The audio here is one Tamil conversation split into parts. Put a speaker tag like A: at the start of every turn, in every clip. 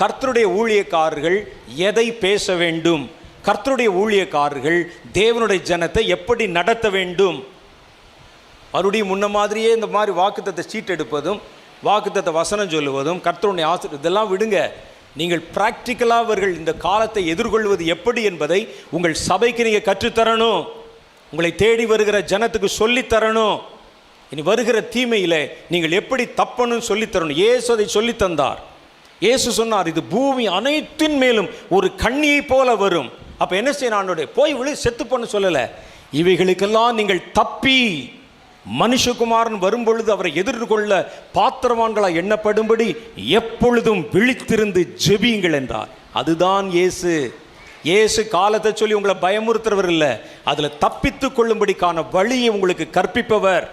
A: கர்த்தருடைய ஊழியக்காரர்கள் எதை பேச வேண்டும்? கர்த்தருடைய ஊழியக்காரர்கள் தேவனுடைய ஜனத்தை எப்படி நடத்த வேண்டும்? மறுபடியும் முன்ன மாதிரியே இந்த மாதிரி வாக்குத்தத்தை சீட் எடுப்பதும் வாக்குத்தத்தை வசனம் சொல்லுவதும் கர்த்தருடைய ஆசிரியர் இதெல்லாம் விடுங்க. நீங்கள் ப்ராக்டிக்கலாக அவர்கள் இந்த காலத்தை எதிர்கொள்வது எப்படி என்பதை உங்கள் சபைக்கு நீங்கள் கற்றுத்தரணும். உங்களை தேடி வருகிற ஜனத்துக்கு சொல்லித்தரணும் இனி வருகிற தீமையில் நீங்கள் எப்படி தப்பணும் சொல்லித் தரணும். இயேசு அதை சொல்லித் தந்தார். இயேசு சொன்னார் இது பூமி அனைத்தின் மேலும் ஒரு கண்ணியை போல வரும். அப்போ என்ன செய்யணும் போய் விழு செத்து சொல்லலை. இவைகளுக்கெல்லாம் நீங்கள் தப்பி மனுஷகுமாரன் வரும்பொழுது அவரை எதிர்கொள்ள பாத்திரவான்களா எண்ணப்படும்படி எப்பொழுதும் விழித்திருந்து ஜெபியுங்கள் என்றார். அதுதான் இயேசு. இயேசு காலத்தை சொல்லி உங்களை பயமுறுத்துறவர் இல்லை. அதில் தப்பித்து கொள்ளும்படிக்கான வழியை உங்களுக்கு கற்பிப்பவர்.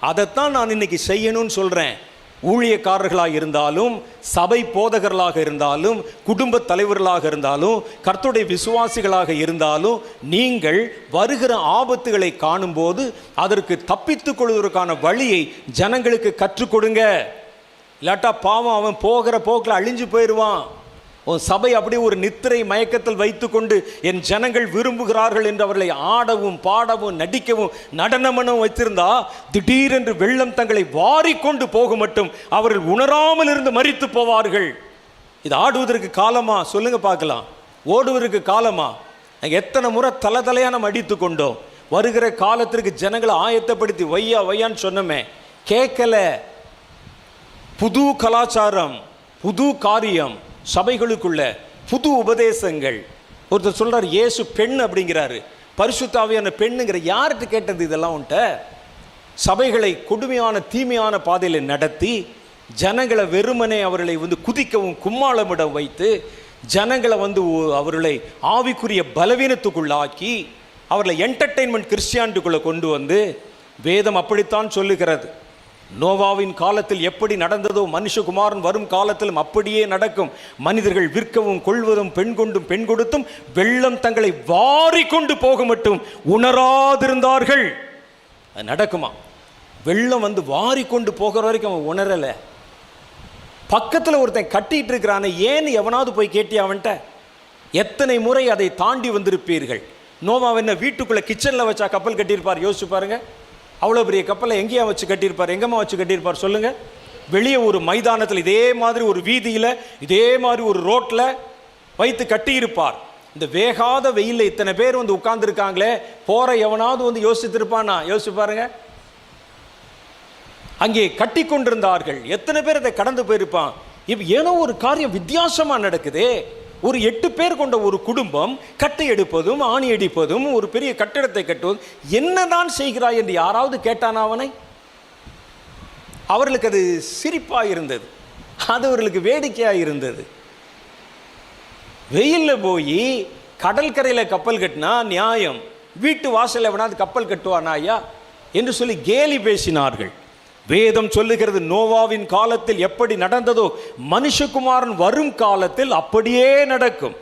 A: அதைத்தான் நான் இன்னைக்கு செய்யணும்னு சொல்கிறேன் ஊழியக்காரர்களாக இருந்தாலும் சபை போதகர்களாக இருந்தாலும் குடும்ப தலைவர்களாக இருந்தாலும் கர்த்துடைய விசுவாசிகளாக இருந்தாலும் நீங்கள் வருகிற ஆபத்துகளை காணும்போது அதற்கு தப்பித்துக் கொள்வதற்கான வழியை ஜனங்களுக்கு கற்றுக் கொடுங்க. இல்லாட்டா பாவம் அவன் போகிற போக்கில் அழிஞ்சு போயிடுவான் உன் சபை அப்படியே ஒரு நித்திரை மயக்கத்தில் வைத்துக்கொண்டு என் ஜனங்கள் விரும்புகிறார்கள் என்று அவர்களை ஆடவும் பாடவும் நடிக்கவும் நடனமனும் வைத்திருந்தா திடீரென்று வெள்ளம் தங்களை வாரிக்கொண்டு போக மட்டும் அவர்கள் உணராமல் இருந்து மறித்து போவார்கள். இது ஆடுவதற்கு காலமா? சொல்லுங்க பார்க்கலாம். ஓடுவதற்கு காலமா? நாங்கள் எத்தனை முறை தலை தலையாக நம்ம அடித்து கொண்டோம். வருகிற காலத்திற்கு ஜனங்களை ஆயத்தப்படுத்தி வையா வையான்னு சொன்னோமே. கேட்கல. புது கலாச்சாரம் புது காரியம். சபைகளுக்குள்ள புது உபதேசங்கள். ஒருத்தர் சொல்கிறார் இயேசு பெண் அப்படிங்கிறாரு. பரிசுத்தாவியான பெண்ணுங்கிற யார்கிட்ட கேட்டது இதெல்லாம் உன்ட்ட? சபைகளை கொடுமையான தீமையான பாதையில் நடத்தி ஜனங்களை வெறுமனே அவர்களை வந்து குதிக்கவும் கும்மாளமிட வைத்து ஜனங்களை வந்து அவர்களை ஆவிக்குரிய பலவீனத்துக்குள்ளாக்கி அவர்களை என்டர்டெயின்மெண்ட் கிறிஸ்டியானிட்டிக்குள்ளே கொண்டு வந்து வேதம் அப்படித்தான் சொல்லுகிறது. நோவாவின் காலத்தில் எப்படி நடந்ததோ மனுஷகுமாரன் வரும் காலத்திலும் அப்படியே நடக்கும். மனிதர்கள் விற்கவும் கொள்வதும் பெண் கொண்டும் பெண் கொடுத்தும் வெள்ளம் தங்களை வாரி கொண்டு போக மட்டும் உணராதிருந்தார்கள். அது நடக்குமா? வெள்ளம் வந்து வாரி கொண்டு போகிற வரைக்கும் அவன் உணரலை. பக்கத்தில் ஒருத்தன் கட்டிட்டு இருக்கிறானே ஏன்னு எவனாவது போய் கேட்டியா அவன்கிட்ட? எத்தனை முறை அதை தாண்டி வந்திருப்பீர்கள்? நோவா என்ன வீட்டுக்குள்ளே கிச்சனில் வச்சா கப்பல் கட்டியிருப்பார்? யோசிச்சு பாருங்க. அவ்வளோ பெரிய கப்பலை எங்கேயா வச்சு கட்டியிருப்பார்? எங்கம்மா வச்சு கட்டியிருப்பார்? சொல்லுங்கள் வெளியே ஒரு மைதானத்தில் இதே மாதிரி ஒரு வீதியில் இதே மாதிரி ஒரு ரோட்டில் வைத்து கட்டியிருப்பார். இந்த வேகாத வெயிலில் இத்தனை பேர் வந்து உட்கார்ந்துருக்காங்களே போகிற எவனாவது வந்து யோசித்திருப்பானா? யோசிச்சு பாருங்க. அங்கே கட்டி கொண்டிருந்தார்கள். எத்தனை பேர் அதை கடந்து போயிருப்பான்? இப்போ ஏனோ ஒரு காரியம் வித்தியாசமாக நடக்குதே. ஒரு எட்டு பேர் கொண்ட ஒரு குடும்பம் கட்டை எடுப்பதும் ஆணி அடிப்பதும் ஒரு பெரிய கட்டிடத்தை கட்டுவதும் என்னதான் செய்கிறாய் என்று யாராவது கேட்டான் அவனை? அவர்களுக்கு அது சிரிப்பாக இருந்தது. அது அவர்களுக்கு வேடிக்கையாக இருந்தது. வெயிலில் போய் கடற்கரையில் கப்பல் கட்டினா நியாயம். வீட்டு வாசலில் எவனாவது கப்பல் கட்டுவானா ஐயா? என்று சொல்லி கேலி பேசினார்கள். வேதம் சொல்லுகிறது நோவாவின் காலத்தில் எப்படி நடந்ததோ மனுஷகுமாரன் வரும் காலத்தில் அப்படியே நடக்கும்.